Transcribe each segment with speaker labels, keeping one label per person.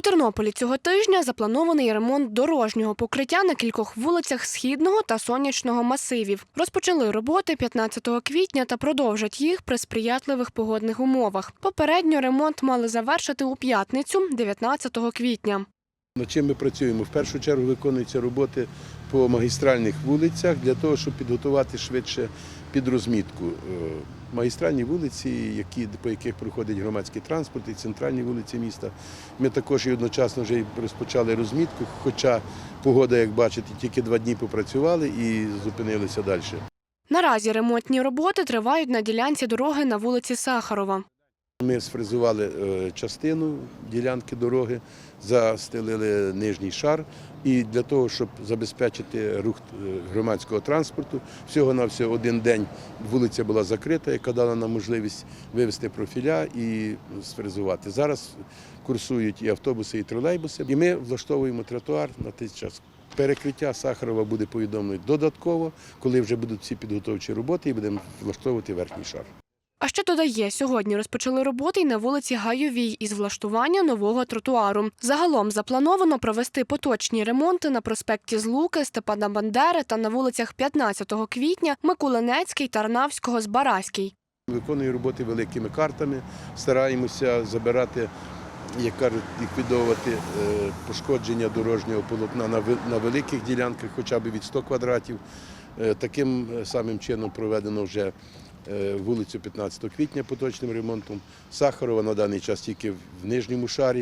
Speaker 1: У Тернополі цього тижня запланований ремонт дорожнього покриття на кількох вулицях східного та сонячного масивів. Розпочали роботи 15 квітня та продовжать їх при сприятливих погодних умовах. Попередньо ремонт мали завершити у п'ятницю, 19 квітня.
Speaker 2: Чим ми працюємо? В першу чергу виконуються роботи по магістральних вулицях для того, щоб підготувати швидше під розмітку. Магістральні вулиці, які, по яких проходить громадський транспорт, і центральні вулиці міста. Ми також і одночасно вже розпочали розмітку, хоча погода, як бачите, тільки два дні попрацювали і зупинилися далі.
Speaker 1: Наразі ремонтні роботи тривають на ділянці дороги на вулиці Сахарова.
Speaker 2: Ми сфрезували е, частину ділянки дороги, застелили нижній шар. І для того, щоб забезпечити рух е, громадського транспорту, всього на всього один день вулиця була закрита, яка дала нам можливість вивести профіля і сфрезувати. Зараз курсують і автобуси, і тролейбуси. І ми влаштовуємо тротуар на той час. Перекриття Сахарова буде повідомлено додатково, коли вже будуть всі підготовчі роботи, і будемо влаштовувати верхній шар.
Speaker 1: А ще додає, сьогодні розпочали роботи й на вулиці Гайовій із влаштування нового тротуару. Загалом заплановано провести поточні ремонти на проспекті Злуки, Степана Бандери та на вулицях 15 квітня, Миколинецький, Тарнавського, Збаразький.
Speaker 2: Виконую роботи великими картами, стараємося забирати, як кажуть, ліквідовувати е, пошкодження дорожнього полотна на великих ділянках, хоча б від 100 квадратів. Е, Таким е, самим чином проведено вже вулицю 15 квітня поточним ремонтом. Сахарова на даний час тільки в нижньому шарі.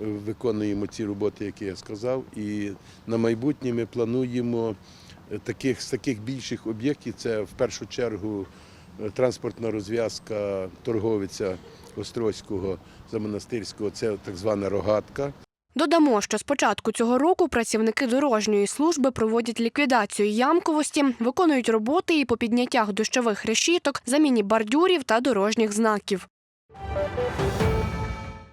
Speaker 2: е, Виконуємо ці роботи, які я сказав. І на майбутнє ми плануємо е, таких, з таких більших об'єктів, це в першу чергу е, транспортна розв'язка торговиця Острозького Замонастирського, це так звана рогатка.
Speaker 1: Додамо, що з початку цього року працівники дорожньої служби проводять ліквідацію ямковості, виконують роботи і по підняттях дощових решіток, заміні бордюрів та дорожніх знаків.